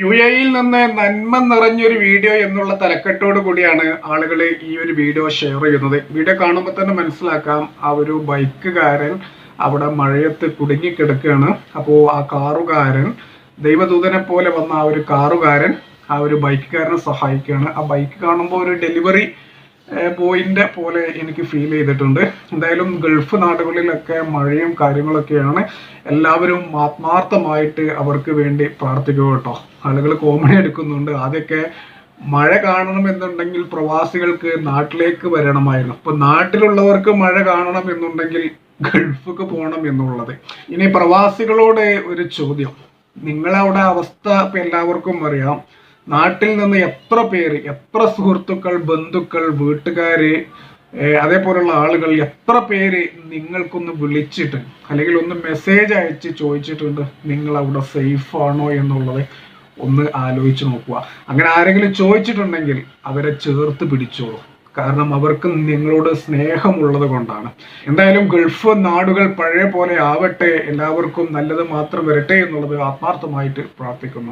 U എയിൽ നിന്ന് നന്മ നിറഞ്ഞൊരു വീഡിയോ എന്നുള്ള തലക്കെട്ടോട് കൂടിയാണ് ആളുകൾ ഈ ഒരു വീഡിയോ ഷെയർ ചെയ്യുന്നത്. വീഡിയോ കാണുമ്പോൾ തന്നെ മനസ്സിലാക്കാം ആ ഒരു ബൈക്കുകാരൻ അവിടെ മഴയത്ത് കുടുങ്ങിക്കിടക്കുകയാണ് അപ്പോൾ ആ കാറുകാരൻ ദൈവദൂതനെ പോലെ വന്ന ആ ഒരു കാറുകാരൻ ആ ഒരു ബൈക്കുകാരനെ സഹായിക്കുകയാണ്. ആ ബൈക്ക് കാണുമ്പോൾ ഒരു ഡെലിവറി ബോയിന്റെ പോലെ എനിക്ക് ഫീൽ ചെയ്തിട്ടുണ്ട്. എന്തായാലും ഗൾഫ് നാടുകളിലൊക്കെ മഴയും കാര്യങ്ങളൊക്കെയാണ്. എല്ലാവരും ആത്മാർത്ഥമായിട്ട് അവർക്ക് വേണ്ടി പ്രാർത്ഥിക്കുക കേട്ടോ. ആളുകൾ കോമഡി എടുക്കുന്നുണ്ട്. ആദ്യമൊക്കെ മഴ കാണണം എന്നുണ്ടെങ്കിൽ പ്രവാസികൾക്ക് നാട്ടിലേക്ക് വരണമായിരുന്നു. അപ്പൊ നാട്ടിലുള്ളവർക്ക് മഴ കാണണം എന്നുണ്ടെങ്കിൽ ഗൾഫിക്ക് പോകണം എന്നുള്ളത്. ഇനി പ്രവാസികളോട് ഒരു ചോദ്യം. നിങ്ങളവിടെ അവസ്ഥ ഇപ്പൊ എല്ലാവർക്കും അറിയാം. നാട്ടിൽ നിന്ന് എത്ര പേര് എത്ര സുഹൃത്തുക്കൾ ബന്ധുക്കൾ വീട്ടുകാര് അതേപോലുള്ള ആളുകൾ എത്ര പേര് നിങ്ങൾക്കൊന്ന് വിളിച്ചിട്ട് അല്ലെങ്കിൽ ഒന്ന് മെസ്സേജ് അയച്ച് ചോദിച്ചിട്ടുണ്ട് നിങ്ങൾ അവിടെ സേഫ് ആണോ എന്നുള്ളത് ഒന്ന് ആലോചിച്ച് നോക്കുക. അങ്ങനെ ആരെങ്കിലും ചോദിച്ചിട്ടുണ്ടെങ്കിൽ അവരെ ചേർത്ത് പിടിച്ചോളൂ. കാരണം അവർക്ക് നിങ്ങളോട് സ്നേഹമുള്ളത് കൊണ്ടാണ്. എന്തായാലും ഗൾഫ് നാടുകൾ പഴയ പോലെ ആവട്ടെ. എല്ലാവർക്കും നല്ലത് മാത്രം വരട്ടെ എന്നുള്ളത് ആത്മാർത്ഥമായിട്ട് പ്രാർത്ഥിക്കുന്നു.